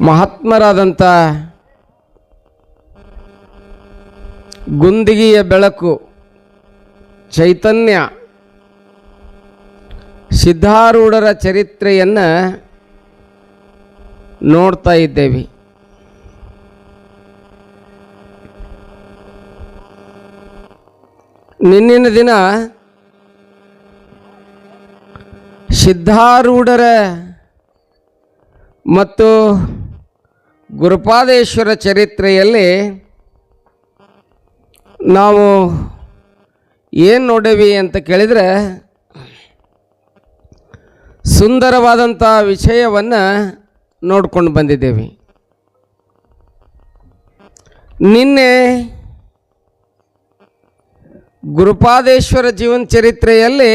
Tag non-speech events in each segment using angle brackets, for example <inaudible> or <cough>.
ಮಹಾತ್ಮರಾದಂಥ ಗುಂದಿಗೆಯ ಬೆಳಕು ಚೈತನ್ಯ ಸಿದ್ಧಾರೂಢರ ಚರಿತ್ರೆಯನ್ನು ನೋಡ್ತಾ ಇದ್ದೇವೆ. ನಿನ್ನಿನ ದಿನ ಸಿದ್ಧಾರೂಢರ ಮತ್ತು ಗುರುಪಾದೇಶ್ವರ ಚರಿತ್ರೆಯಲ್ಲಿ ನಾವು ಏನು ನೋಡೇವಿ ಅಂತ ಕೇಳಿದರೆ ಸುಂದರವಾದಂಥ ವಿಷಯವನ್ನು ನೋಡ್ಕೊಂಡು ಬಂದಿದ್ದೇವೆ. ನಿನ್ನೆ ಗುರುಪಾದೇಶ್ವರ ಜೀವನ ಚರಿತ್ರೆಯಲ್ಲಿ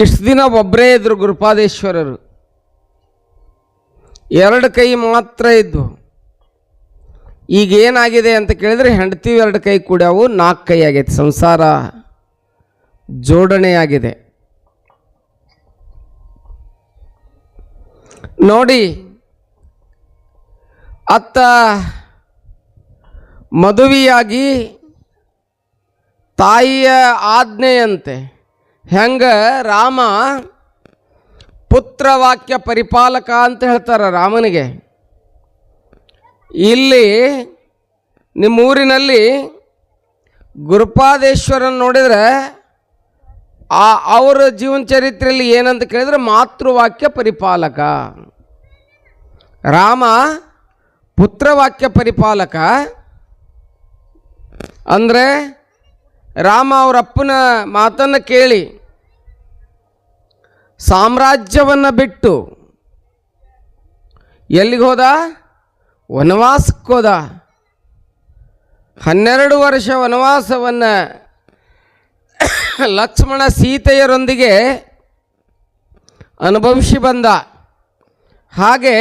ಇಷ್ಟು ದಿನ ಒಬ್ಬರೇ ಇದ್ರು ಗುರುಪಾದೇಶ್ವರರು. ಎರಡು ಕೈ ಮಾತ್ರ ಇದ್ವು. ಈಗ ಏನಾಗಿದೆ ಅಂತ ಕೇಳಿದ್ರೆ ಹೆಂಡತಿ ಎರಡು ಕೈ ಕೂಡ್ಯಾವು ನಾಲ್ಕು ಕೈ ಆಗೈತೆ. ಸಂಸಾರ ಜೋಡಣೆಯಾಗಿದೆ. ನೋಡಿ, ಅತ್ತ ಮದುವೆಯಾಗಿ ತಾಯಿಯ ಆಜ್ಞೆಯಂತೆ ಹೆಂಗ ರಾಮ ಪುತ್ರವಾಕ್ಯ ಪರಿಪಾಲಕ ಅಂತ ಹೇಳ್ತಾರೆ ರಾಮನಿಗೆ. ಇಲ್ಲಿ ನಿಮ್ಮ ಊರಿನಲ್ಲಿ ಗುರುಪಾದೇಶ್ವರನ್ ನೋಡಿದರೆ ಆ ಅವರ ಜೀವನ ಚರಿತ್ರೆಯಲ್ಲಿ ಏನಂತ ಕೇಳಿದ್ರೆ ಮಾತೃವಾಕ್ಯ ಪರಿಪಾಲಕ. ರಾಮ ಪುತ್ರವಾಕ್ಯ ಪರಿಪಾಲಕ. ಅಂದರೆ ರಾಮ ಅವರಪ್ಪನ ಮಾತನ್ನು ಕೇಳಿ ಸಾಮ್ರಾಜ್ಯವನ್ನು ಬಿಟ್ಟು ಎಲ್ಲಿಗೆ ಹೋದ? ವನವಾಸಕ್ಕೆ ಹೋದ. ಹನ್ನೆರಡು ವರ್ಷ ವನವಾಸವನ್ನು ಲಕ್ಷ್ಮಣ ಸೀತೆಯರೊಂದಿಗೆ ಅನುಭವಿಸಿ ಬಂದ. ಹಾಗೆ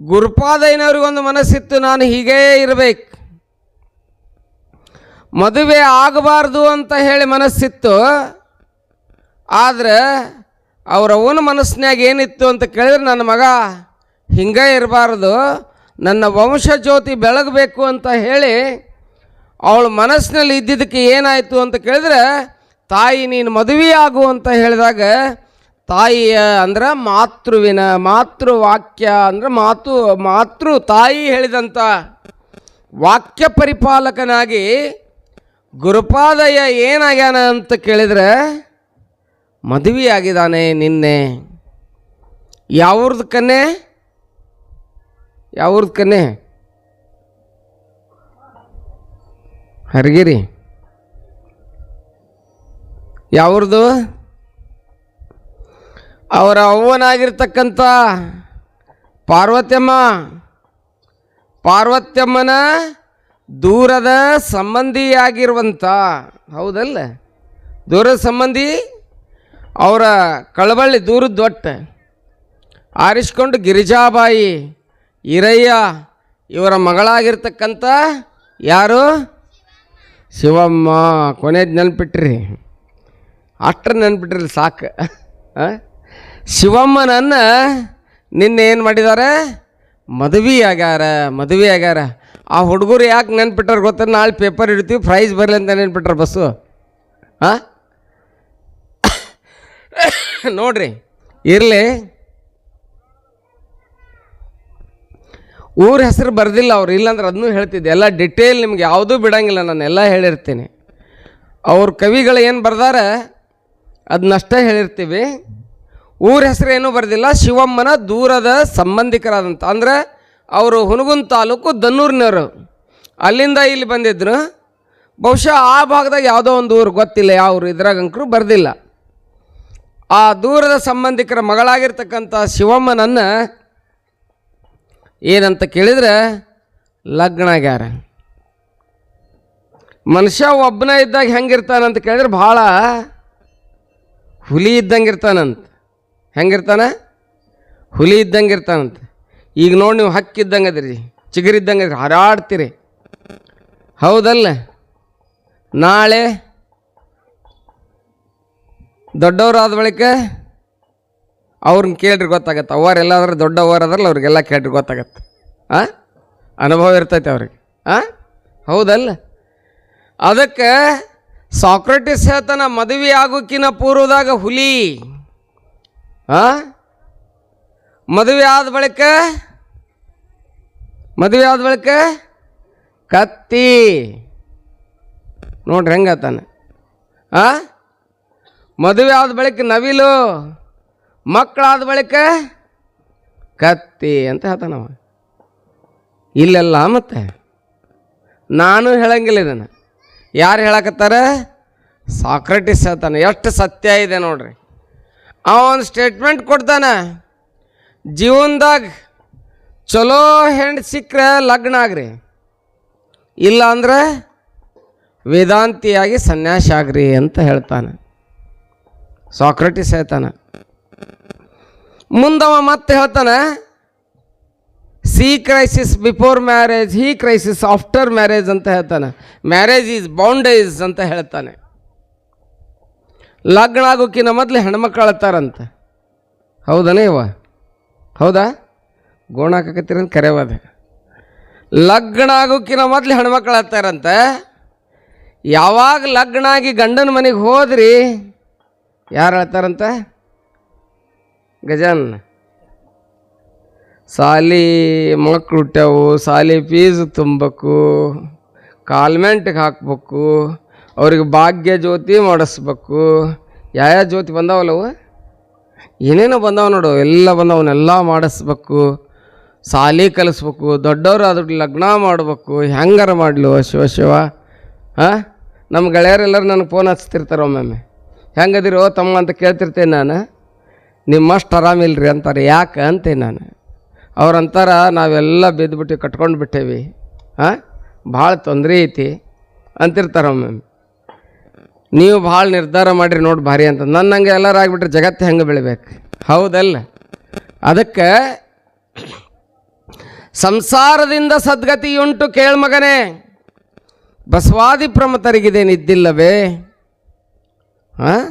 ಗುರುಪಾದಯ್ಯನವ್ರಿಗೊಂದು ಮನಸ್ಸಿತ್ತು, ನಾನು ಹೀಗೇ ಇರಬೇಕು. ಮದುವೆ ಆಗಬಾರ್ದು ಅಂತ ಹೇಳಿ ಮನಸ್ಸಿತ್ತು. ಆದರೆ ಅವರವನ ಮನಸ್ಸಿನಾಗ ಏನಿತ್ತು ಅಂತ ಕೇಳಿದ್ರೆ ನನ್ನ ಮಗ, ಹಿಂಗೆ ಇರಬಾರ್ದು, ನನ್ನ ವಂಶಜ್ಯೋತಿ ಬೆಳಗಬೇಕು ಅಂತ ಹೇಳಿ ಅವಳ ಮನಸ್ಸಿನಲ್ಲಿ ಇದ್ದಿದ್ದಕ್ಕೆ ಏನಾಯಿತು ಅಂತ ಕೇಳಿದ್ರೆ, ತಾಯಿ ನೀನು ಮದುವೆ ಆಗು ಅಂತ ಹೇಳಿದಾಗ, ತಾಯಿಯ ಅಂದ್ರೆ ಮಾತೃವಿನ, ಮಾತೃವಾಕ್ಯ, ಅಂದ್ರೆ ಮಾತು, ಮಾತೃ ತಾಯಿ ಹೇಳಿದಂಥ ವಾಕ್ಯ ಪರಿಪಾಲಕನಾಗಿ ಗುರುಪಾದಯ್ಯ ಏನಾಗ್ಯಾನ ಅಂತ ಕೇಳಿದ್ರೆ ಮದುವೆ ಆಗಿದ್ದಾನೆ ನಿನ್ನೆ. ಯಾವ್ರದ್ದು ಕನ್ನೆ ಯಾವ್ರದ್ದು ಕನ್ನೆ ಹರಗಿರಿ. ಯಾವ್ರದ್ದು ಅವರ ಅವ್ವನಾಗಿರ್ತಕ್ಕಂಥ ಪಾರ್ವತ್ಯಮ್ಮ. ಪಾರ್ವತ್ಯಮ್ಮನ ದೂರದ ಸಂಬಂಧಿಯಾಗಿರುವಂಥ ಹೌದಲ್ಲ? ದೂರದ ಸಂಬಂಧಿ, ಅವರ ಕಳವಳ್ಳಿ ದೂರದ ದೊಟ್ಟ ಆರಿಸ್ಕೊಂಡು ಗಿರಿಜಾಬಾಯಿ ಇರಯ್ಯ ಇವರ ಮಗಳಾಗಿರ್ತಕ್ಕಂಥ ಯಾರು? ಶಿವಮ್ಮ. ಕೊನೆಯದು ನೆನ್ಪಿಟ್ರಿ. ಅಷ್ಟ್ರ ನೆನ್ಪಿಟ್ರಿ ಸಾಕು. ಶಿವಮ್ಮನನ್ನು ನಿನ್ನೆ ಏನು ಮಾಡಿದ್ದಾರೆ ಮದುವೆ ಆಗ್ಯಾರ ಮದುವೆ ಆಗ್ಯಾರ ಆ ಹುಡುಗರು ಯಾಕೆ ನೆನ್ಪಿಟ್ಟಾರ ಗೊತ್ತ? ನಾಳೆ ಪೇಪರ್ ಇಡ್ತೀವಿ ಪ್ರೈಸ್ ಬರಲಿ ಅಂತ ನೆನ್ಪಿಟ್ಟಾರ ಬಸ್ಸು. ಹಾಂ ನೋಡ್ರಿ, ಇರಲಿ. ಊರ ಹೆಸರು ಬರ್ದಿಲ್ಲ ಅವ್ರು, ಇಲ್ಲಾಂದ್ರೆ ಅದನ್ನೂ ಹೇಳ್ತಿದ್ದೆ. ಎಲ್ಲ ಡಿಟೇಲ್ ನಿಮ್ಗೆ ಯಾವುದೂ ಬಿಡಂಗಿಲ್ಲ, ನಾನು ಎಲ್ಲ ಹೇಳಿರ್ತೀನಿ. ಅವ್ರ ಕವಿಗಳು ಏನು ಬರ್ದಾರ ಅದನ್ನಷ್ಟೇ ಹೇಳಿರ್ತೀವಿ. ಊರ ಹೆಸರು ಏನೂ ಬರ್ದಿಲ್ಲ, ಶಿವಮ್ಮನ ದೂರದ ಸಂಬಂಧಿಕರಾದಂಥ ಅಂದರೆ ಅವರು ಹುನಗುನ್ ತಾಲೂಕು ದನ್ನೂರಿನವರು. ಅಲ್ಲಿಂದ ಇಲ್ಲಿ ಬಂದಿದ್ರು. ಬಹುಶಃ ಆ ಭಾಗದಾಗ ಯಾವುದೋ ಒಂದು ಊರು, ಗೊತ್ತಿಲ್ಲ ಯಾವ ಊರು, ಇದ್ರಾಗ ಅಂಕರು ಬರ್ದಿಲ್ಲ. ಆ ದೂರದ ಸಂಬಂಧಿಕರ ಮಗಳಾಗಿರ್ತಕ್ಕಂಥ ಶಿವಮ್ಮನನ್ನು ಏನಂತ ಕೇಳಿದ್ರೆ, ಲಗ್ನ ಆಗ್ಯಾರ. ಮನುಷ್ಯ ಒಬ್ಬನೇ ಇದ್ದಾಗ ಹೆಂಗಿರ್ತಾನಂತ ಕೇಳಿದ್ರೆ ಭಾಳ ಹುಲಿ ಇದ್ದಂಗೆ ಇರ್ತಾನಂತ ಹೆಂಗಿರ್ತಾನೆ? ಹುಲಿ ಇದ್ದಂಗೆ ಇರ್ತಾನಂತ ಈಗ ನೋಡಿ ನೀವು ಹಕ್ಕಿದ್ದಂಗೆ ಅದಿರಿ ಚಿಗುರಿದ್ದಂಗೆ ಅದ್ರಿ ಹಾರಾಡ್ತೀರಿ. ಹೌದಲ್ಲ? ನಾಳೆ ದೊಡ್ಡವರಾದ ಬಳಿಕ ಅವ್ರನ್ನ ಕೇಳ್ರಿ ಗೊತ್ತಾಗತ್ತೆ. ಅವರೆಲ್ಲಾದ್ರೆ ದೊಡ್ಡವರು ಅದ್ರಲ್ಲ ಅವ್ರಿಗೆಲ್ಲ ಕೇಳ್ರಿ ಗೊತ್ತಾಗತ್ತೆ. ಆ? ಅನುಭವ ಇರ್ತೈತೆ ಅವ್ರಿಗೆ. ಆ? ಹೌದಲ್ಲ? ಅದಕ್ಕೆ ಸಾಕ್ರೆಟಿಸ್ ಹೇಳ್ತಾನ ಮದುವೆ ಆಗೋಕ್ಕಿನ ಪೂರ್ವದಾಗ ಹುಲಿ. ಆ? ಮದುವೆ ಆದ ಬಳಿಕ, ಮದುವೆ ಆದ ಬಳಿಕ ಕತ್ತಿ. ನೋಡ್ರಿ ಹೆಂಗತಾನೆ ಆ? ಮದುವೆ ಆದ ಬಳಿಕ ನವಿಲು, ಮಕ್ಕಳಾದ ಬಳಿಕ ಕತ್ತಿ ಅಂತ ಹೇಳ್ತಾನವ ಇಲ್ಲೆಲ್ಲ ಮತ್ತೆ? ನಾನು ಹೇಳಂಗಿಲ್ಲ ಇದನ್ನು. ಯಾರು ಹೇಳಕತ್ತಾರ? ಸಾಕ್ರೆಟಿಸ್ ಹೇಳ್ತಾನೆ. ಎಷ್ಟು ಸತ್ಯ ಇದೆ ನೋಡ್ರಿ. ಅವನು ಸ್ಟೇಟ್ಮೆಂಟ್ ಕೊಡ್ತಾನೆ. ಜೀವನದಾಗ ಚಲೋ ಹೆಣ್ಣು ಸಿಕ್ಕರೆ ಲಗ್ನ ಆಗ್ರಿ. ಇಲ್ಲ ಅಂದ್ರೆ ವೇದಾಂತಿಯಾಗಿ ಸನ್ಯಾಸ ಆಗ್ರಿ ಅಂತ ಹೇಳ್ತಾನೆ. ಸಾಕ್ರೆಟಿಸ್ ಹೇಳ್ತಾನೆ. ಮುಂದವ ಮತ್ತೆ ಹೇಳ್ತಾನೆ, she crisis before marriage, he crisis after marriage ಅಂತ ಹೇಳ್ತಾನೆ. ಮ್ಯಾರೇಜ್ ಈಸ್ ಬೌಂಡೇಜ್ ಅಂತ ಹೇಳ್ತಾನೆ. ಲಗ್ನ ಆಗೋಕ್ಕಿಂತ ಮೊದಲು ಹೆಣ್ಮಕ್ಳು ಹೇಳ್ತಾರಂತೆ ಹೌದನೇ ಇವ? ಹೌದಾ? ಗೋಣ ಹಾಕಕತ್ತೀರ ಕರೆವಾದ ಲಗ್ನ ಆಗೋಕ್ಕಿಂತ ಮೊದಲು ಹೆಣ್ಮಕ್ಳು ಅಳ್ತಾರಂತೆ ಯಾವಾಗ ಲಗ್ನ ಆಗಿ ಗಂಡನ ಮನೆಗೆ ಹೋದ್ರಿ, ಯಾರು ಹೇಳ್ತಾರಂತ? ಗಜಾನ್. ಸಾಲಿ ಮಕ್ಳು ಹುಟ್ಟ್ಯಾವು, ಸಾಲಿ ಫೀಸ್ ತುಂಬಬೇಕು ಕಾಲ್ಮೆಂಟ್ಗೆ ಹಾಕ್ಬೇಕು ಅವ್ರಿಗೆ ಭಾಗ್ಯ ಜ್ಯೋತಿ ಮಾಡಿಸ್ಬೇಕು ಯಾವ ಜ್ಯೋತಿ ಬಂದಾವಲ್ಲವು? ಏನೇನೋ ಬಂದಾವ ನೋಡು, ಎಲ್ಲ ಬಂದವನ್ನೆಲ್ಲ ಮಾಡಿಸ್ಬೇಕು, ಸಾಲಿ ಕಲಿಸ್ಬೇಕು ದೊಡ್ಡವರು ಅದ್ರ ಲಗ್ನ ಮಾಡಬೇಕು, ಹೆಂಗಾರ ಮಾಡಲು ಶಿವ ಶಿವ ಹಾಂ ನಮ್ಮ ಗೆಳೆಯರೆಲ್ಲರೂ ನನಗೆ ಫೋನ್ ಹಚ್ತಿರ್ತಾರೆ ಒಮ್ಮೊಮ್ಮೆ. ಹೆಂಗದಿರೋ ತಮ್ಮ ಅಂತ ಕೇಳ್ತಿರ್ತೇನೆ ನಾನು. ನಿಮ್ಮಷ್ಟು ಆರಾಮಿಲ್ರಿ ಅಂತಾರೆ. ಯಾಕೆ ಅಂತೇನೆ ನಾನು? ಅವ್ರಂತಾರ ನಾವೆಲ್ಲ ಬಿದ್ದುಬಿಟ್ಟು ಕಟ್ಕೊಂಡು ಬಿಟ್ಟೇವಿ. ಹಾಂ ಭಾಳ ತೊಂದರೆ ಐತಿ. ಅಂತಿರ್ತಾರೆ ಒಮ್ಮೊಮ್ಮೆ. ನೀವು ಭಾಳ ನಿರ್ಧಾರ ಮಾಡಿರಿ ನೋಡಿ ಭಾರಿ ಅಂತ. ನನ್ನ ಹಂಗೆ ಎಲ್ಲರೂ ಆಗಿಬಿಟ್ರೆ ಜಗತ್ತು ಹೆಂಗೆ ಬೆಳಿಬೇಕು? ಹೌದಲ್ಲ? ಅದಕ್ಕೆ ಸಂಸಾರದಿಂದ ಸದ್ಗತಿಯುಂಟು ಕೇಳ್ಮಗನೇ ಬಸವಾದಿ ಪ್ರಮತರಿಗಿದೇನಿದ್ದಿಲ್ಲವೇ ಹಾಂ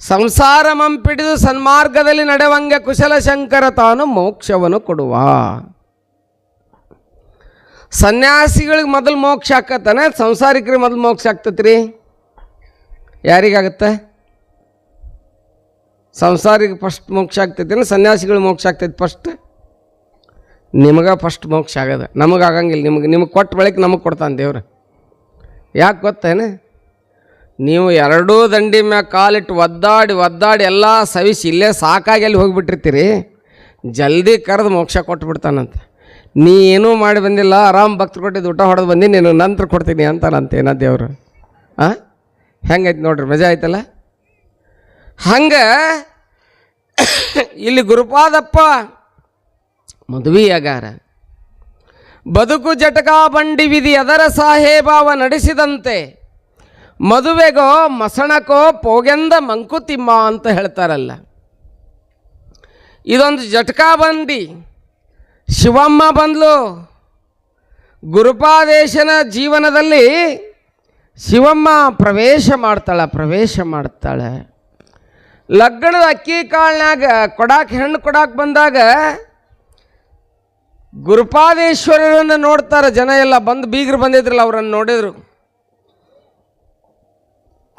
ಸಂಸಾರ ಮಂಪಿಡಿದು ಸನ್ಮಾರ್ಗದಲ್ಲಿ ನಡೆವಂಗೆ ಕುಶಲ ಶಂಕರ ತಾನು ಮೋಕ್ಷವನ್ನು ಕೊಡುವ. ಸನ್ಯಾಸಿಗಳಿಗೆ ಮೊದಲು ಮೋಕ್ಷ ಆಕತ್ತಾನೆ ಸಂಸಾರಿಕರಿಗೆ ಮೊದಲು ಮೋಕ್ಷ ಆಗ್ತತ್ರಿ? ಯಾರಿಗಾಗತ್ತೆ? ಸಂಸಾರಿಗೆ ಫಸ್ಟ್ ಮೋಕ್ಷ ಆಗ್ತೈತಿ ಸನ್ಯಾಸಿಗಳು ಮೋಕ್ಷ ಆಗ್ತೈತೆ ಫಸ್ಟ್ ನಿಮಗೆ ಫಸ್ಟ್ ಮೋಕ್ಷ ಆಗೋದು. ನಮಗೆ ಆಗಂಗಿಲ್ಲ. ನಿಮಗೆ ನಿಮಗೆ ಕೊಟ್ಟ ಬೆಳಕ್ಕೆ ನಮಗೆ ಕೊಡ್ತಾನೆ ದೇವ್ರು. ಯಾಕೆ ಗೊತ್ತೇನು ನೀವು ಎರಡೂ ದಂಡಿ ಮ್ಯಾಗ ಕಾಲಿಟ್ಟು ಒದ್ದಾಡಿ ಒದ್ದಾಡಿ ಎಲ್ಲ ಸವಿಸಿ ಇಲ್ಲೇ ಸಾಕಾಗಿ ಅಲ್ಲಿ ಹೋಗಿಬಿಟ್ಟಿರ್ತೀರಿ. ಜಲ್ದಿ ಕರೆದು ಮೋಕ್ಷ ಕೊಟ್ಟು ಬಿಡ್ತಾನಂತ ನೀ ಏನೂ ಮಾಡಿ ಬಂದಿಲ್ಲ, ಆರಾಮ್ ಭಕ್ತರು ಕೊಟ್ಟಿದ್ದು ಊಟ ಹೊಡೆದು ಬಂದು ನೀನು ನಂತರ ಕೊಡ್ತೀನಿ ಅಂತಾನಂತೆ ಏನ ದೇವರು? ಹಾಂ ಹೆಂಗೈತೆ ನೋಡ್ರಿ, ಮಜಾ ಆಯ್ತಲ್ಲ? ಹಂಗೆ ಇಲ್ಲಿ ಗುರುಪಾದಪ್ಪ ಮದುವೆಯಾಗಾರ ಬದುಕು ಜಟಕಾ ಬಂಡಿ ವಿಧಿ ಅದರ ಸಾಹೇಬಾವ ನಡೆಸಿದಂತೆ. ಮದುವೆಗೋ ಮಸಣಕೋ ಪೋಗೆಂದ ಮಂಕುತಿಮ್ಮ ಅಂತ ಹೇಳ್ತಾರಲ್ಲ. ಇದೊಂದು ಜಟಕಾ ಬಂಡಿ. ಶಿವಮ್ಮ ಬಂದ್ಲು. ಗುರುಪಾದೇಶನ ಜೀವನದಲ್ಲಿ ಶಿವಮ್ಮ ಪ್ರವೇಶ ಮಾಡ್ತಾಳೆ ಪ್ರವೇಶ ಮಾಡ್ತಾಳೆ. ಲಗ್ನದ ಅಕ್ಕಿ ಕಾಳಿನಾಗ ಕೊಡಾಕೆ, ಹೆಣ್ಣು ಕೊಡಾಕೆ ಬಂದಾಗ ಗುರುಪಾದೇಶ್ವರರನ್ನು ನೋಡ್ತಾರೆ ಜನ ಎಲ್ಲ, ಬಂದು ಬೀಗರು ಬಂದಿದ್ರಲ್ಲ ಅವರನ್ನು ನೋಡಿದರು.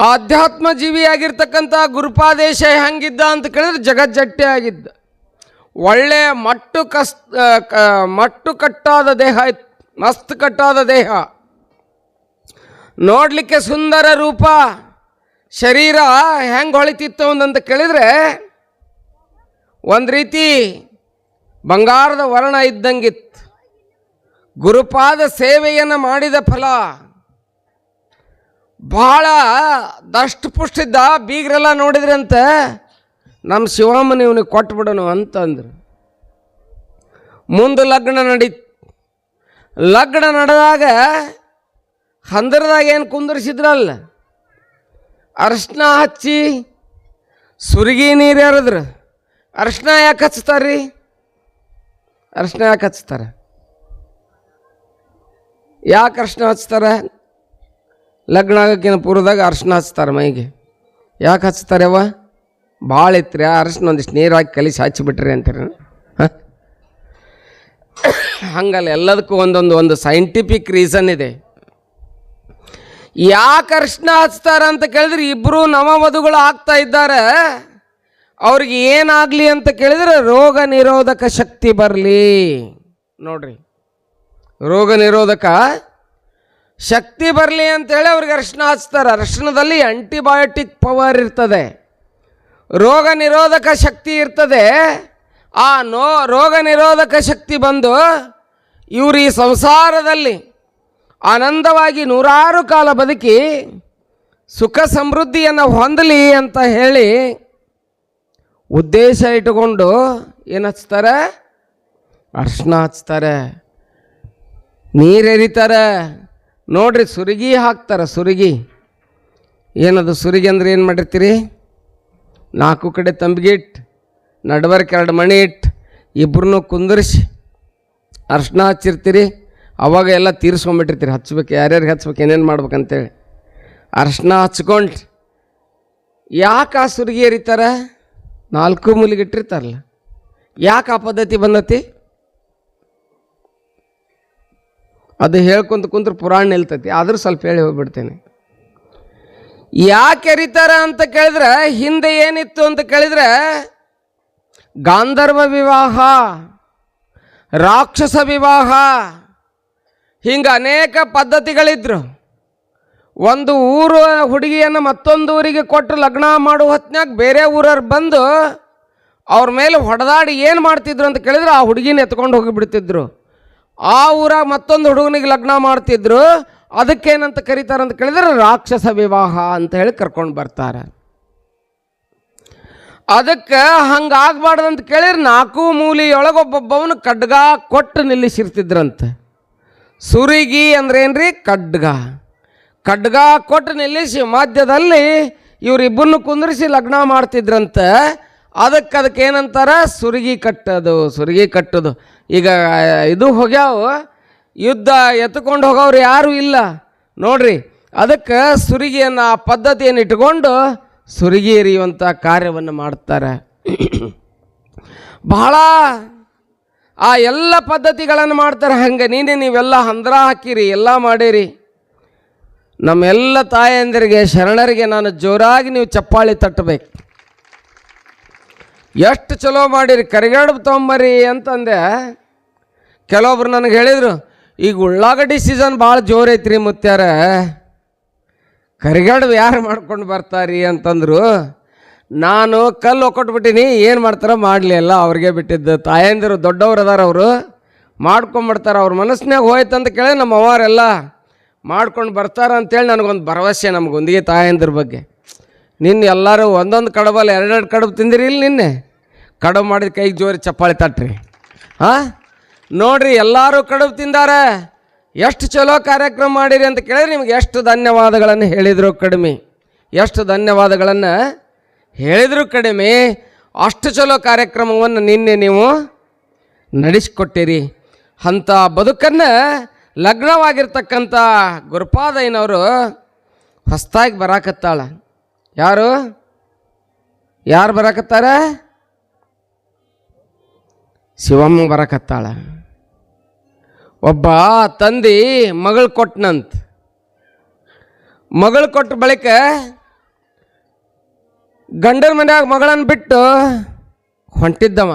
ಆಧ್ಯಾತ್ಮ ಜೀವಿಯಾಗಿರ್ತಕ್ಕಂಥ ಗುರುಪಾದೇಶ ಹೆಂಗಿದ್ದ ಅಂತ ಕೇಳಿದ್ರೆ ಜಗಜ್ಜಟ್ಟೆ ಆಗಿದ್ದ. ಒಳ್ಳೆ ಮಟ್ಟು ಕಸ್ ಮಟ್ಟು ಕಟ್ಟಾದ ದೇಹ ಇತ್ತು ಮಸ್ತ್ ಕಟ್ಟಾದ ದೇಹ. ನೋಡಲಿಕ್ಕೆ ಸುಂದರ ರೂಪ. ಶರೀರ ಹೆಂಗೆ ಹೊಳಿತಿತ್ತು ಅಂತ ಕೇಳಿದ್ರೆ ಒಂದು ರೀತಿ ಬಂಗಾರದ ವರ್ಣ ಇದ್ದಂಗಿತ್ತು. ಗುರುಪಾದ ಸೇವೆಯನ್ನು ಮಾಡಿದ ಫಲ. ಭಾಳ ದಷ್ಟಪುಷ್ಟಿದ್ದ ಬೀಗರೆಲ್ಲ ನೋಡಿದ್ರಂತೆ. ನಮ್ಮ ಶಿವಮ್ಮನ ಇವನಿಗೆ ಕೊಟ್ಬಿಡೋನು ಅಂತಂದ್ರು. ಮುಂದೆ ಲಗ್ನ ನಡೀತು ಲಗ್ನ ನಡೆದಾಗ ಹಂದರದಾಗ ಏನು ಕುಂದರ್ಸಿದ್ರಲ್ಲ? ಅರ್ಶಿನ ಹಚ್ಚಿ ಸುರಿಗಿ ನೀರು ಎರೆದ್ರು ಅರ್ಶಿನ ಯಾಕೆ ಹಚ್ತಾರ್ರಿ? ಅರ್ಶಿನ ಯಾಕೆ ಹಚ್ತಾರೆ? ಯಾಕೆ ಅರ್ಶಿನ ಹಚ್ತಾರೆ? ಲಗ್ನ ಆಗೋಕ್ಕಿಂತ ಪೂರ್ವದಾಗ ಅರ್ಶಿನ ಹಚ್ತಾರೆ ಮೈಗೆ. ಯಾಕೆ ಹಚ್ತಾರೆ ಅವ ಭಾಳ ಆ ಅರ್ಶಿನ ಒಂದಿಷ್ಟು ನೀರು ಹಾಕಿ ಕಲಿಸಿ ಹಚ್ಚಿಬಿಟ್ರಿ ಅಂತೀರ. ಹಾಂ? ಹಂಗಲ್ಲ, ಎಲ್ಲದಕ್ಕೂ ಒಂದೊಂದು, ಒಂದು ಸೈಂಟಿಫಿಕ್ ರೀಸನ್ ಇದೆ. ಯಾಕೆ ಅರ್ಶನ ಹಚ್ತಾರ ಅಂತ ಕೇಳಿದ್ರೆ ಇಬ್ಬರು ನವವಧುಗಳು ಆಗ್ತಾ ಇದ್ದಾರೆ. ಅವ್ರಿಗೆ ಏನಾಗಲಿ ಅಂತ ಕೇಳಿದ್ರೆ ರೋಗ ನಿರೋಧಕ ಶಕ್ತಿ ಬರಲಿ. ನೋಡ್ರಿ. ರೋಗ ನಿರೋಧಕ ಶಕ್ತಿ ಬರಲಿ ಅಂತೇಳಿ ಅವ್ರಿಗೆ ಅರ್ಶನ ಹಚ್ತಾರೆ ಅರ್ಶನದಲ್ಲಿ ಆಂಟಿಬಯೋಟಿಕ್ ಪವರ್ ಇರ್ತದೆ. ರೋಗ ನಿರೋಧಕ ಶಕ್ತಿ ಇರ್ತದೆ. ಆ ನೋ ರೋಗ ನಿರೋಧಕ ಶಕ್ತಿ ಬಂದು ಇವರು ಈ ಸಂಸಾರದಲ್ಲಿ ಆನಂದವಾಗಿ ನೂರಾರು ಕಾಲ ಬದುಕಿ ಸುಖ ಸಮೃದ್ಧಿಯನ್ನು ಹೊಂದಲಿ ಅಂತ ಹೇಳಿ ಉದ್ದೇಶ ಇಟ್ಟುಕೊಂಡು ಏನು ಹಚ್ತಾರೆ ಅರ್ಶನ ಹಚ್ತಾರೆ. ನೀರು ಎರಿತಾರೆ ನೋಡ್ರಿ, ಸುರಿಗಿ ಹಾಕ್ತಾರೆ, ಸುರಿಗಿ. ಏನದು ಸುರಿಗಿ ಅಂದ್ರೆ ಏನು ಮಾಡಿರ್ತೀರಿ? ನಾಲ್ಕು ಕಡೆ ತಂಬಿಗೆ ಇಟ್ಟು ಎರಡು ಮಣಿ ಇಟ್ಟು ಇಬ್ಬರನ್ನೂ ಕುಂದರ್ಸಿ ಅರ್ಶನ ಹಚ್ಚಿರ್ತೀರಿ. ಅವಾಗ ಎಲ್ಲ ತೀರಿಸ್ಕೊಂಬಿಟ್ಟಿರ್ತೀರಿ ಹಚ್ಬೇಕು, ಯಾರ್ಯಾರಿಗೆ ಹಚ್ಬೇಕು, ಏನೇನು ಮಾಡ್ಬೇಕಂತೇಳಿ. ಅರ್ಶಿನ ಹಚ್ಕೊಂಡು ಯಾಕೆ ಆ ಸುರಿಗೆ ಎರಿತಾರೆ ನಾಲ್ಕು ಮೂಲಿಗೆ ಇಟ್ಟಿರ್ತಾರಲ್ಲ ಯಾಕೆ ಆ ಪದ್ಧತಿ ಬಂದತಿ? ಅದು ಹೇಳ್ಕೊಂತ ಕುಂತ್ರೆ ಪುರಾಣ ನಿಲ್ತತಿ, ಆದರೂ ಸ್ವಲ್ಪ ಹೇಳಿ ಹೋಗ್ಬಿಡ್ತೇನೆ. ಯಾಕೆ ಎರಿತಾರ ಅಂತ ಕೇಳಿದ್ರೆ, ಹಿಂದೆ ಏನಿತ್ತು ಅಂತ ಕೇಳಿದ್ರೆ, ಗಾಂಧರ್ವ ವಿವಾಹ, ರಾಕ್ಷಸ ವಿವಾಹ ಹಿಂಗೆ ಅನೇಕ ಪದ್ಧತಿಗಳಿದ್ರು. ಒಂದು ಊರು ಹುಡುಗಿಯನ್ನು ಮತ್ತೊಂದು ಊರಿಗೆ ಕೊಟ್ಟು ಲಗ್ನ ಮಾಡುವ ಹೊತ್ನ್ಯಾಗ ಬೇರೆ ಊರವ್ರು ಬಂದು ಅವ್ರ ಮೇಲೆ ಹೊಡೆದಾಡಿ ಏನು ಮಾಡ್ತಿದ್ರು ಅಂತ ಕೇಳಿದ್ರೆ ಆ ಹುಡುಗಿನ ಎತ್ಕೊಂಡು ಹೋಗಿಬಿಡ್ತಿದ್ರು ಆ ಊರಾಗ ಮತ್ತೊಂದು ಹುಡುಗನಿಗೆ ಲಗ್ನ ಮಾಡ್ತಿದ್ರು. ಅದಕ್ಕೇನಂತ ಕರೀತಾರೆ ಅಂತ ಕೇಳಿದ್ರೆ ರಾಕ್ಷಸ ವಿವಾಹ ಅಂತ ಹೇಳಿ ಕರ್ಕೊಂಡು ಬರ್ತಾರೆ. ಅದಕ್ಕೆ ಹಂಗಾಗಬಾರ್ದಂತ ಕೇಳಿದ್ರೆ ನಾಲ್ಕು ಮೂಲಿಯೊಳಗೆ ಒಬ್ಬೊಬ್ಬವನು ಖಡ್ಗ ಕೊಟ್ಟು ನಿಲ್ಲಿಸಿರ್ತಿದ್ರಂತೆ. ಸುರಿಗಿ ಅಂದ್ರೆ ಏನ್ರಿ ಖಡ್ಗ ಖಡ್ಗ ಕೊಟ್ಟು ನಿಲ್ಲಿಸಿ ಮಧ್ಯದಲ್ಲಿ ಇವರಿಬ್ಬರನ್ನು ಕುಂದಿರಿಸಿ ಲಗ್ನ ಮಾಡ್ತಿದ್ರಂತೆ. ಅದಕ್ಕೆ ಅದಕ್ಕೆ ಏನಂತಾರ? ಸುರಿಗಿ ಕಟ್ಟೋದು ಸುರಿಗಿ ಕಟ್ಟೋದು. ಈಗ ಇದು ಹೋಗ್ಯಾವು. ಯುದ್ಧ ಎತ್ಕೊಂಡು ಹೋಗೋರು ಯಾರೂ ಇಲ್ಲ. ನೋಡ್ರಿ, ಅದಕ್ಕೆ ಸುರಿಗಿಯನ್ನು ಆ ಪದ್ಧತಿಯನ್ನು ಇಟ್ಕೊಂಡು ಸುರಿಗಿ ಎರಿಯುವಂಥ ಕಾರ್ಯವನ್ನು ಮಾಡ್ತಾರೆ. <clears throat> ಬಹಳ ಆ ಎಲ್ಲ ಪದ್ಧತಿಗಳನ್ನು ಮಾಡ್ತಾರೆ ಹಂಗೆ. ನೀನೇ ನೀವೆಲ್ಲ ಹಂದ್ರ ಹಾಕಿರಿ, ಎಲ್ಲ ಮಾಡಿರಿ. ನಮ್ಮೆಲ್ಲ ತಾಯಂದಿರಿಗೆ, ಶರಣರಿಗೆ ನಾನು ಜೋರಾಗಿ ನೀವು ಚಪ್ಪಾಳಿ ತಟ್ಟಬೇಕು. ಎಷ್ಟು ಚಲೋ ಮಾಡಿರಿ ಕರಿಗಡು ತೊಂಬರಿ ಅಂತಂದೆ. ಕೆಲವೊಬ್ರು ನನಗೆ ಹೇಳಿದರು, ಈಗ ಉಳ್ಳಾಗಡ್ಡಿ ಸೀಸನ್ ಭಾಳ ಜೋರೈತ್ರಿ ಮುತ್ಯಾರ. ಕರಿಗಡು ಯಾರು ಮಾಡ್ಕೊಂಡು ಬರ್ತಾರೀ? ಅಂತಂದರು. ನಾನು ಕಲ್ಲು ಒಕ್ಕೊಟ್ಬಿಟ್ಟಿನಿ ಏನು ಮಾಡ್ತಾರೋ ಮಾಡಲಿ ಎಲ್ಲ ಅವ್ರಿಗೆ ಬಿಟ್ಟಿದ್ದು. ತಾಯಂದಿರು ದೊಡ್ಡವ್ರು ಅದಾರ ಅವರು. ಮಾಡ್ಕೊಂಬಿಡ್ತಾರೆ ಅವ್ರ ಮನಸ್ಸಿನಾಗ ಹೋಯ್ತಂತ ಕೇಳಿ ನಮ್ಮ ಅವರೆಲ್ಲ ಮಾಡ್ಕೊಂಡು ಬರ್ತಾರ ಅಂತೇಳಿ ನನಗೊಂದು ಭರವಸೆ ನಮಗೊಂದಿಗೆ ತಾಯಂದಿರ ಬಗ್ಗೆ. ನಿನ್ನೆ ಎಲ್ಲರೂ ಒಂದೊಂದು ಕಡಬಲ್ಲಿ ಎರಡೆರಡು ಕಡಬು ತಿಂದಿರಿ ಇಲ್ಲಿ ನಿನ್ನೆ? ಕಡಬು ಮಾಡಿದ ಕೈಗೆ ಜೋರಿ ಚಪ್ಪಾಳಿ ತಟ್ರಿ. ಹಾಂ ನೋಡ್ರಿ, ಎಲ್ಲರೂ ಕಡಬು ತಿಂದಾರೆ. ಎಷ್ಟು ಚಲೋ ಕಾರ್ಯಕ್ರಮ ಮಾಡಿರಿ ಅಂತ ಕೇಳಿದ್ರೆ ನಿಮ್ಗೆ ಎಷ್ಟು ಧನ್ಯವಾದಗಳನ್ನು ಹೇಳಿದರು ಕಡಿಮೆ. ಎಷ್ಟು ಧನ್ಯವಾದಗಳನ್ನು ಹೇಳಿದ್ರು ಕಡಿಮೆ, ಅಷ್ಟು ಚಲೋ ಕಾರ್ಯಕ್ರಮವನ್ನು ನಿನ್ನೆ ನೀವು ನಡೆಸಿಕೊಟ್ಟಿರಿ. ಅಂಥ ಬದುಕನ್ನು ಲಗ್ನವಾಗಿರ್ತಕ್ಕಂಥ ಗುರುಪಾದಯ್ಯನವರು ಹೊಸ್ತಾಗಿ ಬರಾಕತ್ತಾಳ. ಯಾರು? ಯಾರು ಬರಾಕತ್ತಾರ? ಶಿವಮ್ಮ ಬರಾಕತ್ತಾಳ. ಒಬ್ಬ ತಂದೆ ಮಗಳು ಕೊಟ್ಟನಂತ ಮಗಳು ಕೊಟ್ಟ ಬಳಿಕ ಗಂಡನ ಮನ್ಯಾಗ ಮಗಳನ್ನ ಬಿಟ್ಟು ಹೊಂಟಿದ್ದವ.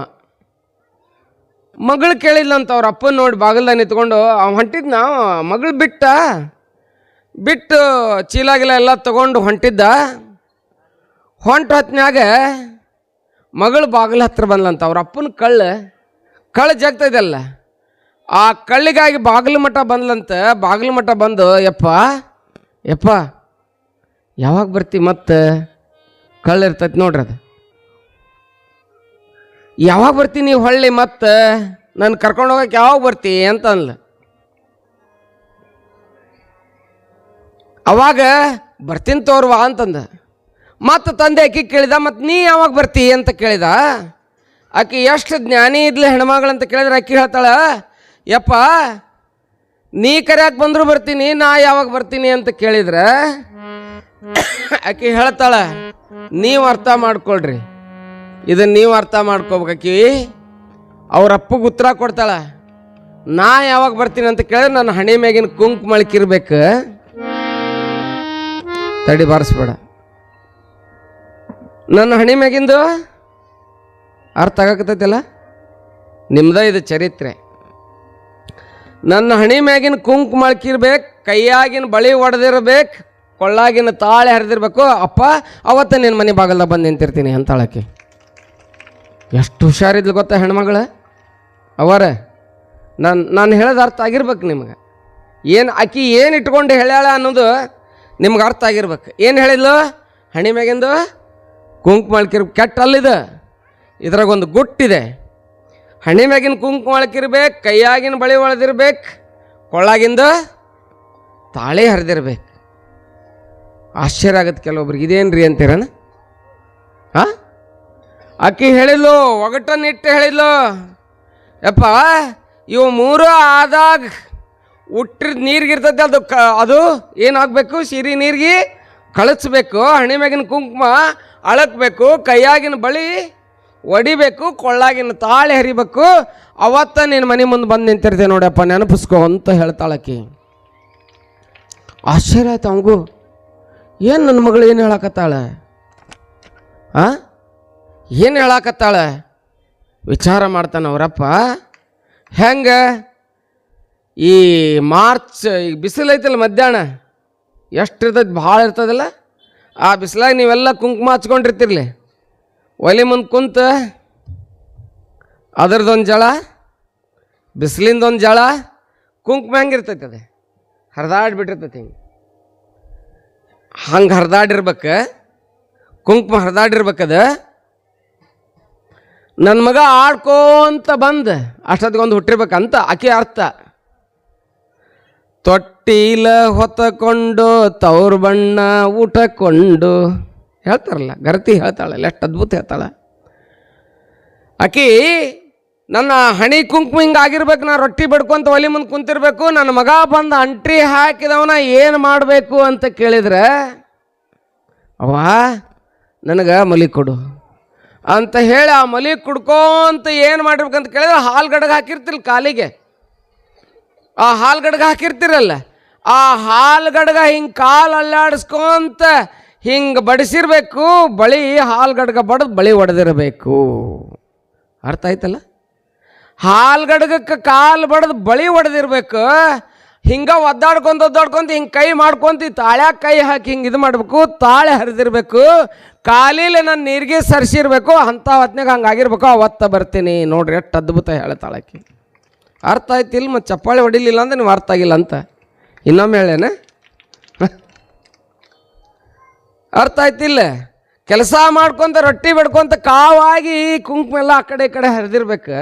ಮಗಳು ಕೇಳಿದ್ಲಂತ ಅವ್ರ ಅಪ್ಪನ ನೋಡಿ ಬಾಗಿಲ್ದಾಗ ನಿಂತ್ಕೊಂಡು, ಅವ ಹೊಂಟಿದ್ನ? ಮಗಳು ಬಿಟ್ಟ? ಬಿಟ್ಟು ಚೀಲಾಗಿಲ್ಲ ಗಿಲ ಎಲ್ಲ ತಗೊಂಡು ಹೊಂಟಿದ್ದ? ಹೊಂಟ ಹೊತ್ನ್ಯಾಗ ಮಗಳು ಬಾಗಿಲ ಹತ್ರ ಬಂದ್ಲಂತ ಅವ್ರ ಅಪ್ಪನ ಕಳ್ಳ ಕಳ್ಳ ಜಗ್ತಾ ಆ ಕಳ್ಳಿಗಾಗಿ ಬಾಗಿಲು ಮಠ ಬಂದ್ಲಂತ ಬಾಗಿಲು ಮಠ ಬಂದು, ಯಪ್ಪ ಯಪ್ಪ, ಯಾವಾಗ ಬರ್ತಿ ಮತ್ತೆ? ಕಳ್ಳ ಇರ್ತೈತಿ ನೋಡ್ರಿ ಅದು. ಯಾವಾಗ ಬರ್ತೀನಿ ಹೊಳ್ಳಿ ಮತ್ತೆ? ನಾನು ಕರ್ಕೊಂಡು ಹೋಗಕ್ಕೆ ಯಾವಾಗ ಬರ್ತಿ ಅಂತ ಅನ್ಲ ಅವಾಗ ಬರ್ತೀನಿ ತೋರ್ವಾ ಅಂತಂದ. ಮತ್ತೆ ತಂದೆ ಆಕಿ ಕೇಳಿದ ಮತ್ತು ನೀ ಯಾವಾಗ ಬರ್ತಿ? ಅಂತ ಕೇಳಿದ. ಆಕೆ, ಎಷ್ಟು ಜ್ಞಾನಿ ಇದ್ಲಿ ಹೆಣ್ಮಗಳಂತ ಕೇಳಿದ್ರೆ ಆಕಿ ಹೇಳ್ತಾಳ, ಯಪ್ಪ, ನೀ ಕರ್ಯಾಕೆ ಬಂದರೂ ಬರ್ತೀನಿ, ನಾ ಯಾವಾಗ ಬರ್ತೀನಿ? ಅಂತ ಕೇಳಿದ್ರೆ. ಆಕಿ ಹೇಳ್ತಾಳ, ನೀವು ಅರ್ಥ ಮಾಡ್ಕೊಳ್ರಿ. ಇದನ್ನ ನೀವು ಅರ್ಥ ಮಾಡ್ಕೋಬೇಕಾಕಿ ಅವ್ರ ಅಪ್ಪಗೆ ಉತ್ತರ ಕೊಡ್ತಾಳ, ನಾ ಯಾವಾಗ ಬರ್ತೀನಿ ಅಂತ ಕೇಳಿದ್ರೆ ನನ್ನ ಹಣೆ ಮ್ಯಾಗಿನ ಕುಂಕು ಮಳಕಿರ್ಬೇಕು. ತಡಿ ಬಾರಿಸ್ಬೇಡ. ನನ್ನ ಹಣೆ ಮ್ಯಾಗಿಂದು ಅರ್ಥ ಆಗಕತ್ತೈತಲ್ಲ? ನಿಮ್ದ ಇದು ಚರಿತ್ರೆ. ನನ್ನ ಹಣೆ ಮ್ಯಾಗಿನ ಕುಂಕು ಮಳಕಿರ್ಬೇಕು, ಕೈಯಾಗಿನ ಬಳಿ ಒಡೆದಿರ್ಬೇಕು ಕೊಳ್ಳಾಗಿನ ತಾಳೆ ಹರಿದಿರ್ಬೇಕು, ಅಪ್ಪ, ಅವತ್ತ ನಿನ್ನ ಮನೆ ಬಾಗಲ್ದ ಬಂದು ನಿಂತಿರ್ತೀನಿ ಅಂತಾಳಕ್ಕೆ. ಎಷ್ಟು ಹುಷಾರಿದ್ಲು ಗೊತ್ತಾ ಹೆಣ್ಮಗಳ? ಅವರ, ನಾನು ನಾನು ಹೇಳೋದು ಅರ್ಥ ಆಗಿರ್ಬೇಕು ನಿಮ್ಗೆ. ಏನು ಆಕಿ ಏನು ಇಟ್ಕೊಂಡು ಹೇಳ್ಯಾಳ ಅನ್ನೋದು ನಿಮ್ಗೆ ಅರ್ಥ ಆಗಿರ್ಬೇಕು. ಏನು ಹೇಳಿದ್ಲು? ಹಣಿ ಮ್ಯಾಗಿಂದು ಕೆಟ್ಟ ಅಲ್ಲಿದೆ ಇದ್ರಾಗ ಒಂದು ಗುಟ್ಟಿದೆ. ಹಣಿ ಮ್ಯಾಗಿನ ಕುಂಕುಮ ಒಳಕಿರ್ಬೇಕು ಕೈಯಾಗಿನ ಬಳಿ ಒಳದಿರ್ಬೇಕು, ಕೊಳ್ಳಾಗಿಂದು ತಾಳೆ ಹರಿದಿರ್ಬೇಕು. ಆಶ್ಚರ್ಯ ಆಗುತ್ತೆ ಕೆಲವೊಬ್ರಿಗೆ. ಇದೇನ್ರಿ ಅಂತೀರನ? ಹಾ ಅಕ್ಕಿ ಹೇಳಿದ್ಲು ಒಗಟನ್ನಿಟ್ಟು ಹೇಳಿದ್ಲು. ಯಪ್ಪ, ಇವು ಮೂರು ಆದಾಗ ಹುಟ್ಟಿದ ನೀರಿಗಿರ್ತೈತೆ ಅದು ಕ, ಅದು ಏನಾಗಬೇಕು? ಸಿರಿ ನೀರಿಗೆ ಕಳಿಸ್ಬೇಕು ಹಣೆ ಕುಂಕುಮ ಅಳಕ್ಬೇಕು, ಕೈಯಾಗಿನ ಬಳಿ ಒಡಿಬೇಕು, ಕೊಳ್ಳಾಗಿನ ತಾಳೆ ಹರಿಬೇಕು. ಅವತ್ತ ನಿನ್ನ ಮನೆ ಮುಂದೆ ಬಂದು ನಿಂತಿರ್ತೆ ನೋಡಪ್ಪ, ನೆನಪಿಸ್ಕೊ ಅಂತ ಹೇಳ್ತಾಳಕಿ ಆಶ್ಚರ್ಯ ಆಯ್ತು ಅವಂಗೂ. ಏನು ನನ್ನ ಮಗಳು ಏನು ಹೇಳಕತ್ತಾಳೆ? ಆ? ಏನು ಹೇಳಕತ್ತಾಳೆ? ವಿಚಾರ ಮಾಡ್ತಾನೆ ಅವರಪ್ಪ. ಹೆಂಗೆ? ಈ ಮಾರ್ಚ್, ಈಗ ಬಿಸಿಲು ಐತಲ್ಲ ಮಧ್ಯಾಹ್ನ? ಎಷ್ಟು ಭಾಳ ಇರ್ತದಲ್ಲ? ಆ ಬಿಸಿಲಾಗ ನೀವೆಲ್ಲ ಕುಂಕುಮ ಹಚ್ಕೊಂಡಿರ್ತಿರ್ಲಿ. ಒಲೆ ಮುಂದೆ ಕುಂತ ಅದರದೊಂದು ಜಳ, ಬಿಸಿಲಿಂದೊಂದು ಜಳ, ಕುಂಕುಮ ಹೆಂಗಿರ್ತೈತೆ ಅದು? ಹರಿದಾಡ್ಬಿಟ್ಟಿರ್ತೈತೆ ಹಿಂಗೆ. ಹಂಗೆ ಹರಿದಾಡಿರ್ಬೇಕು, ಕುಂಕುಮ ಹರಿದಾಡಿರ್ಬೇಕದ ನನ್ನ ಮಗ ಆಡ್ಕೋಂತ ಬಂದು ಅಷ್ಟೊತ್ತಿಗೊಂದು ಹುಟ್ಟಿರ್ಬೇಕಂತ ಆಕೆ ಅರ್ಥ. ತೊಟ್ಟಿಲ ಹೊತ್ತಕೊಂಡು, ತವ್ರ ಬಣ್ಣ ಊಟಕೊಂಡು, ಹೇಳ್ತಾರಲ್ಲ, ಗರತಿ ಹೇಳ್ತಾಳಲ್ಲ, ಎಷ್ಟು ಅದ್ಭುತ ಹೇಳ್ತಾಳ. ಆಕಿ ನನ್ನ ಹಣಿ ಕುಂಕುಮ ಹಿಂಗೆ ಆಗಿರ್ಬೇಕು ನಾ ರೊಟ್ಟಿ ಬಡ್ಕೊಂತ ಒಲಿ ಮುಂದೆ ಕುಂತಿರ್ಬೇಕು, ನನ್ನ ಮಗ ಬಂದು ಅಂಟ್ರಿ ಹಾಕಿದವನ ಏನು ಮಾಡಬೇಕು ಅಂತ ಕೇಳಿದ್ರೆ ಅವ ನನಗೆ ಮಲಿ ಕೊಡು. ಅಂತ ಹೇಳಿ ಆ ಮಲಿ ಕುಡ್ಕೋಂತ ಏನು ಮಾಡಿರ್ಬೇಕಂತ ಕೇಳಿದ್ರೆ, ಹಾಲು ಗಡಗ ಹಾಕಿರ್ತಿಲ್ಲ ಕಾಲಿಗೆ. ಆ ಹಾಲು ಗಡ್ಗ ಹಾಕಿರ್ತಿರಲ್ಲ, ಆ ಹಾಲು ಗಡಗ ಹಿಂಗೆ ಕಾಲು ಅಲ್ಲಾಡಿಸ್ಕೊಂತ ಹಿಂಗೆ ಬಡಿಸಿರ್ಬೇಕು, ಬಳಿ ಹಾಲು ಗಡಗ ಬಡದು ಬಳಿ ಒಡೆದಿರಬೇಕು. ಅರ್ಥ ಆಯ್ತಲ್ಲ? ಹಾಲು ಗಡಗಕ್ಕೆ ಕಾಲು ಬಡ್ದು ಬಳಿ ಒಡೆದಿರ್ಬೇಕು. ಹಿಂಗೆ ಒದ್ದಾಡ್ಕೊಂತ ಒದ್ದಾಡ್ಕೊಂತ ಹಿಂಗೆ ಕೈ ಮಾಡ್ಕೊಂತ ತಾಳ್ಯಾಗ ಕೈ ಹಾಕಿ ಹಿಂಗೆ ಇದು ಮಾಡಬೇಕು ತಾಳೆ ಹರಿದಿರ್ಬೇಕು. ಕಾಲಿಲೆ ನಾನು ನೀರಿಗೆ ಸರಿಸಿರ್ಬೇಕು, ಅಂಥ ಹೊತ್ನಾಗ ಹಂಗಾಗಿರ್ಬೇಕು ಅವತ್ತ ಬರ್ತೀನಿ. ನೋಡ್ರಿ ಎಷ್ಟು ಅದ್ಭುತ ಹೇಳ್ತಾಳಕಿ ಅರ್ಥ ಆಯ್ತಿಲ್ಲ ಮತ್ತು ಚಪ್ಪಾಳೆ ಹೊಡಿಲಿಲ್ಲ ಅಂದ್ರೆ ನೀವು ಅರ್ಥ ಆಗಿಲ್ಲ ಅಂತ. ಇನ್ನೊಮ್ಮೆ ಹೇಳೇನೆ ಅರ್ಥ ಆಯ್ತಿಲ್ಲ ಕೆಲಸ ಮಾಡ್ಕೊಂತ ರೊಟ್ಟಿ ಬಡ್ಕೊಂತ ಕಾವಾಗಿ ಕುಂಕುಮ ಎಲ್ಲ ಆ ಕಡೆ ಈ ಕಡೆ ಹರಿದಿರ್ಬೇಕು.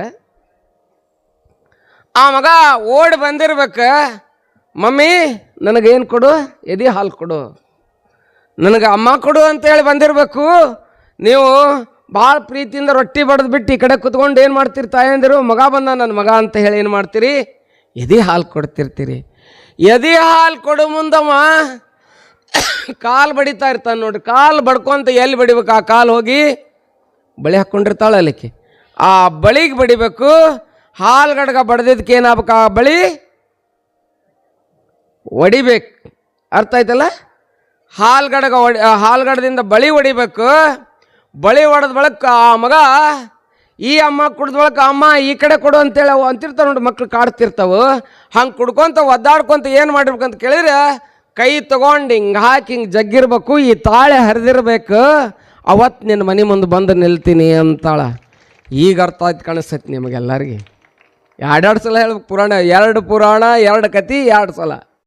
ಆ ಮಗ ಓಡಿ ಬಂದಿರ್ಬೇಕು. ಮಮ್ಮಿ ನನಗೇನು ಕೊಡು? ಎದೆ ಹಾಲು ಕೊಡು. ನನಗೆ ಅಮ್ಮ ಕೊಡು ಅಂತ ಹೇಳಿ ಬಂದಿರಬೇಕು. ನೀವು ಭಾಳ ಪ್ರೀತಿಯಿಂದ ರೊಟ್ಟಿ ಬಡ್ದು ಬಿಟ್ಟು ಈ ಕಡೆ ಕುತ್ಕೊಂಡು ಏನು ಮಾಡ್ತೀರಿ ತಾಯಂದಿರು ಮಗ ಬಂದ ನನ್ನ ಮಗ ಅಂತ ಹೇಳಿ ಏನು ಮಾಡ್ತೀರಿ? ಎದೆ ಹಾಲು ಕೊಡ್ತಿರ್ತೀರಿ. ಎದೆ ಹಾಲು ಕೊಡು ಮುಂದಮ್ಮ. ಕಾಲು ಬಡಿತಾ ಇರ್ತಾನೆ ನೋಡ್ರಿ. ಕಾಲು ಬಡ್ಕೊಂತ ಎಲ್ಲಿ ಬಡಿಬೇಕು? ಆ ಕಾಲು ಹೋಗಿ ಬಳಿ ಹಾಕ್ಕೊಂಡಿರ್ತಾಳೆ ಅಲ್ಲಿಕ್ಕೆ. ಆ ಬಳಿಗೆ ಬಡಿಬೇಕು. ಹಾಲು ಗಡ್ಗ ಬಡ್ದಿದ್ದಕ್ಕೆ ಏನಾಗ್ಬೇಕು ಆ ಬಳಿ? ಒಡಿಬೇಕು. ಅರ್ಥ ಆಯ್ತಲ್ಲ? ಹಾಲು ಗಡಗ ಒಡಿ ಆ ಹಾಲು ಗಡದಿಂದ ಬಳಿ ಹೊಡಿಬೇಕು ಬಳಿ ಹೊಡೆದ ಬಳಕ ಆ ಮಗ, ಈ ಅಮ್ಮ ಕುಡ್ದ ಬಳಕ ಅಮ್ಮ ಈ ಕಡೆ ಕೊಡು ಅಂತೇಳಿ ಅವು ಅಂತಿರ್ತಾವೆ ನೋಡಿ ಮಕ್ಳು ಕಾಡ್ತಿರ್ತಾವೆ. ಹಂಗೆ ಕುಡ್ಕೊಂತ ಒದ್ದಾಡ್ಕೊಂತ ಏನು ಮಾಡಿರ್ಬೇಕಂತ ಕೇಳಿದ್ರೆ, ಕೈ ತೊಗೊಂಡು ಹಿಂಗೆ ಹಾಕಿ ಹಿಂಗೆ ಜಗ್ಗಿರ್ಬೇಕು, ಈ ತಾಳೆ ಹರಿದಿರ್ಬೇಕು. ಅವತ್ತು ನಿನ್ನ ಮನೆ ಮುಂದೆ ಬಂದು ನಿಲ್ತೀನಿ ಅಂತಾಳ. ಈಗ ಅರ್ಥ ಆಯ್ತು ಕಾಣಿಸ್ತೈತಿ ನಿಮಗೆಲ್ಲರಿಗೆ. ಎರಡೆರಡು ಸಲ ಹೇಳ್ಬೇಕು ಪುರಾಣ ಎರಡು ಪುರಾಣ ಎರಡು ಕತಿ ಎರಡು ಸಲ.